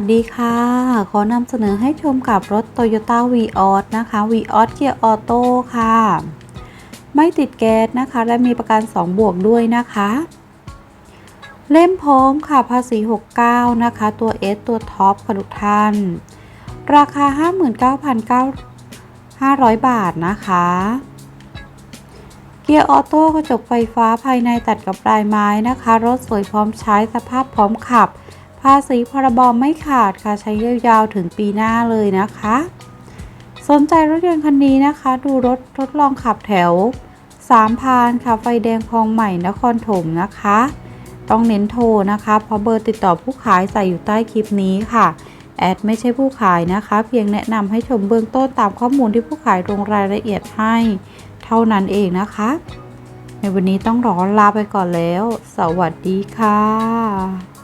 สวัสดีค่ะ ขอนำเสนอให้ชมกับรถ Toyota v ีออนะคะ v ีออสเกียร์ออโต้ค่ะ ไม่ติดแก๊สนะคะ และมีประกัน 2 บวกด้วยนะคะ เล่มพร้อมค่ะภาษี 69 นะคะ ตัว S ตัวท็อปค่ะทุกท่าน ราคา 59,500 บาทนะคะ เกียร์ออโต้กระจกไฟฟ้าภายในตัดกับลายไม้นะคะ รถสวยพร้อมใช้สภาพพร้อมขับ ภาษีพรบไม่ขาดค่ะใช้ยาวๆถึงปีหน้าเลยนะคะ สนใจรถยนต์คันนี้นะคะ ดูรถทดลองขับแถว3พานค่ะไฟแดงคลองใหม่นครถมนะคะ ต้องเน้นโทรนะคะ เพราะเบอร์ติดต่อผู้ขายใส่อยู่ใต้คลิปนี้ค่ะ แอดไม่ใช่ผู้ขายนะคะ เพียงแนะนำให้ชมเบื้องต้นตามข้อมูลที่ผู้ขายลงรายละเอียดให้ เท่านั้นเองนะคะ ในวันนี้ต้องรอลาไปก่อนแล้ว สวัสดีค่ะ